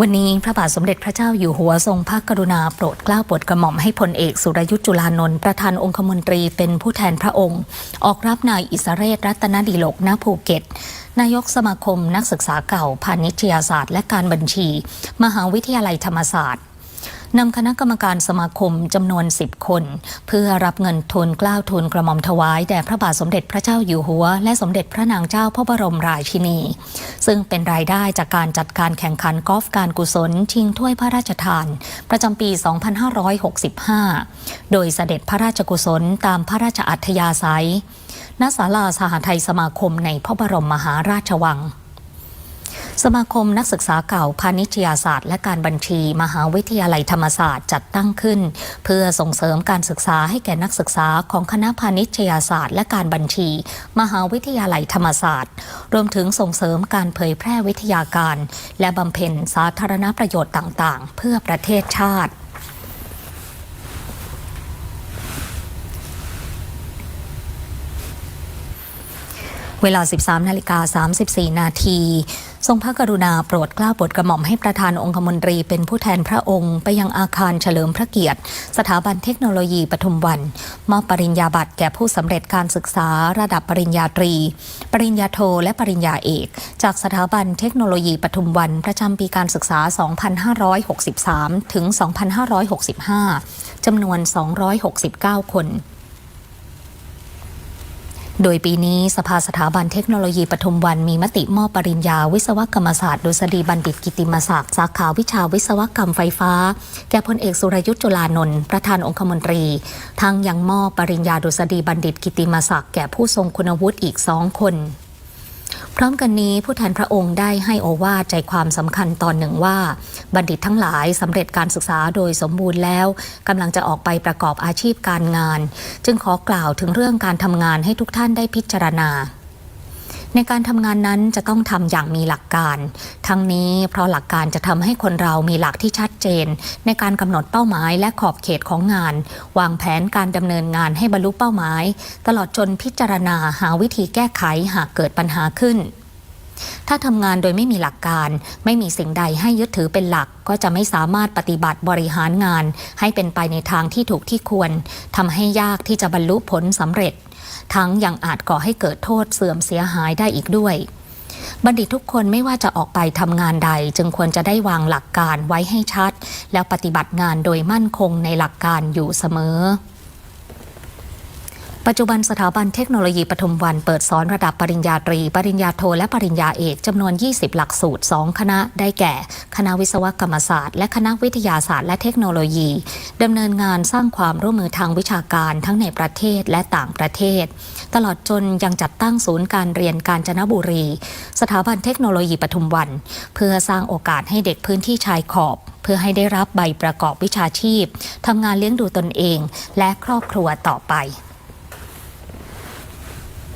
วันนี้พระบาทสมเด็จพระเจ้าอยู่หัวทรงพระกรุณาโปรดเกล้าโปรดกระหม่อมให้พลเอกสุรยุทธ์จุลานนท์ประธานองคมนตรีเป็นผู้แทนพระองค์ ออกรับนายอิสเรศรัตนดีโลกณภูเก็ต นายกสมาคมนักศึกษาเก่าพาณิชยศาสตร์และการบัญชี มหาวิทยาลัยธรรมศาสตร์ นำคณะกรรมการสมาคมจำนวน 10 คน เพื่อรับเงินทุนกล้าวทุนกระหม่อมถวายแด่พระบาทสมเด็จพระเจ้าอยู่หัว และสมเด็จพระนางเจ้าพระบรมราชินี ซึ่งเป็นรายได้จากการจัดการแข่งขันกอล์ฟการกุศลชิงถ้วยพระราชทาน ประจำปี 2565 โดยเสด็จพระราชกุศลตามพระราชอัธยาศัยณศาลาสหไทยสมาคมในพระบรมมหาราชวัง สมาคมนักศึกษาเก่าพาณิชยศาสตร์ และการบัญชี มหาวิทยาลัยธรรมศาสตร์จัดตั้งขึ้น เพื่อส่งเสริมการศึกษาให้แก่นักศึกษาของคณะพาณิชยศาสตร์ และการบัญชี มหาวิทยาลัยธรรมศาสตร์ รวมถึงส่งเสริมการเผยแพร่วิทยาการ และบำเพ็ญสาธารณประโยชน์ต่างๆ เพื่อประเทศชาติเวลา 13 นาฬิกา 34 นาที ทรงพระกรุณาโปรดเกล้าโปรดกระหม่อมให้ประธานองคมนตรีเป็นผู้แทนพระองค์ ไปยังอาคารเฉลิมพระเกียรติ สถาบันเทคโนโลยีปทุมวัน มอบปริญญาบัตรแก่ผู้สำเร็จการศึกษาระดับปริญญาตรี ปริญญาโทและปริญญาเอก จากสถาบันเทคโนโลยีปทุมวัน ประจำปีการศึกษา 2563 ถึง 2565จำนวน 269 คน โดยปีนี้สภาสถาบันเทคโนโลยีปทุมวันมีมติมอบปริญญา วิศวกรรมศาสตร์ดุษฎีบัณฑิตกิติมศักดิ์สาขาวิชาวิศวกรรมไฟฟ้า แก่พลเอกสุรยุทธ์จุลานนท์ประธานองคมนตรี ทั้งยังมอบปริญญาดุษฎีบัณฑิตกิติมศักดิ์แก่ผู้ทรงคุณวุฒิอีกสองคน พร้อมกันนี้ผู้แทนพระองค์ได้ให้โอวาทใจความสำคัญตอนหนึ่งว่า บัณฑิตทั้งหลายสำเร็จการศึกษาโดยสมบูรณ์แล้วกำลังจะออกไปประกอบอาชีพการงาน จึงขอกล่าวถึงเรื่องการทำงานให้ทุกท่านได้พิจารณา ในการทำงานนั้นจะต้องทำอย่างมีหลักการ ทั้งนี้เพราะหลักการจะทำให้คนเรามีหลักที่ชัดเจน ในการกำหนดเป้าหมายและขอบเขตของงาน วางแผนการดำเนินงานให้บรรลุเป้าหมาย ตลอดจนพิจารณาหาวิธีแก้ไขหากเกิดปัญหาขึ้นถ้าทำงานโดยไม่มีหลักการ ไม่มีสิ่งใดให้ยึดถือเป็นหลัก ก็จะไม่สามารถปฏิบัติบริหารงาน ให้เป็นไปในทางที่ถูกที่ควรทำให้ยากที่จะบรรลุผลสำเร็จ ทั้งยังอาจก่อให้เกิดโทษเสื่อมเสียหายได้อีกด้วย บัณฑิตทุกคนไม่ว่าจะออกไปทำงานใด จึงควรจะได้วางหลักการไว้ให้ชัด แล้วปฏิบัติงานโดยมั่นคงในหลักการอยู่เสมอ ปัจจุบันสถาบันเทคโนโลยีปทุมวันเปิดสอนระดับปริญญาตรี ปริญญาโทและปริญญาเอกจำนวน 20 หลักสูตร 2 คณะได้แก่ คณะวิศวกรรมศาสตร์ และคณะวิทยาศาสตร์และเทคโนโลยีดำเนินงานสร้างความร่วมมือทางวิชาการทั้งในประเทศและต่างประเทศ ตลอดจนยังจัดตั้งศูนย์การเรียนการจนบุรี สถาบันเทคโนโลยีปทุมวัน เพื่อสร้างโอกาสให้เด็กพื้นที่ชายขอบเพื่อให้ได้รับใบประกอบวิชาชีพ ทำงานเลี้ยงดูตนเอง และครอบครัวต่อไป